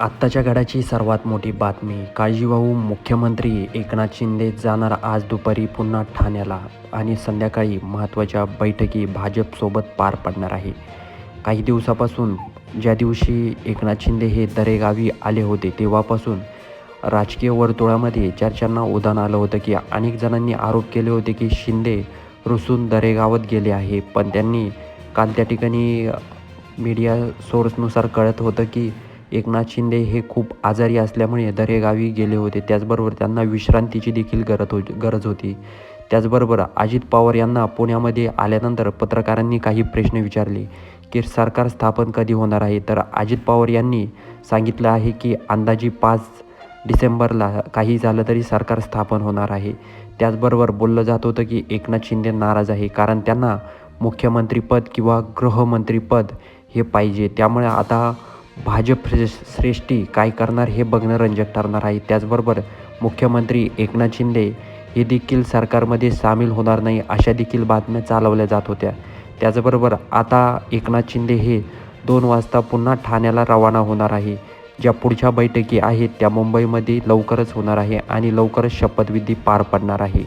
आत्ताच्या घडाची सर्वात मोठी बातमी काळजीवाहू मुख्यमंत्री एकनाथ शिंदे जाणार आज दुपारी पुन्हा ठाण्याला आणि संध्याकाळी महत्त्वाच्या बैठकी भाजपसोबत पार पडणार आहे. काही दिवसापासून ज्या दिवशी एकनाथ शिंदे हे दरेगावी आले होते तेव्हापासून राजकीय वर्तुळामध्ये चर्चांना उधाण आलं होतं की अनेक जणांनी आरोप केले होते की शिंदे रुसून दरेगावात गेले आहे. पण त्यांनी काल त्या ठिकाणी मीडिया सोर्सनुसार कळत होतं की एकनाथ शिंदे हे खूप आजारी असल्यामुळे दरेगावी गेले होते. त्याचबरोबर त्यांना विश्रांतीची देखील गरज हो गरज होती. त्याचबरोबर अजित पवार यांना पुण्यामध्ये आल्यानंतर पत्रकारांनी काही प्रश्न विचारले की सरकार स्थापन कधी होणार आहे? तर अजित पवार यांनी सांगितलं आहे की अंदाजी पाच डिसेंबरला काही झालं तरी सरकार स्थापन होणार आहे. त्याचबरोबर बोललं जात होतं की एकनाथ शिंदे नाराज आहे कारण त्यांना मुख्यमंत्रीपद किंवा गृहमंत्रीपद हे पाहिजे. त्यामुळे आता भाजप श्रेष्ठी काय करणार हे बघणं रंजक ठरणार आहे. त्याचबरोबर मुख्यमंत्री एकनाथ शिंदे हे देखील सरकारमध्ये सामील होणार नाही अशा देखील बातम्या चालवल्या जात होत्या. त्याचबरोबर आता एकनाथ शिंदे हे दोन वाजता पुन्हा ठाण्याला रवाना होणार आहे. ज्या पुढच्या बैठकी आहेत त्या मुंबईमध्ये लवकरच होणार आहे आणि लवकरच शपथविधी पार पडणार आहे.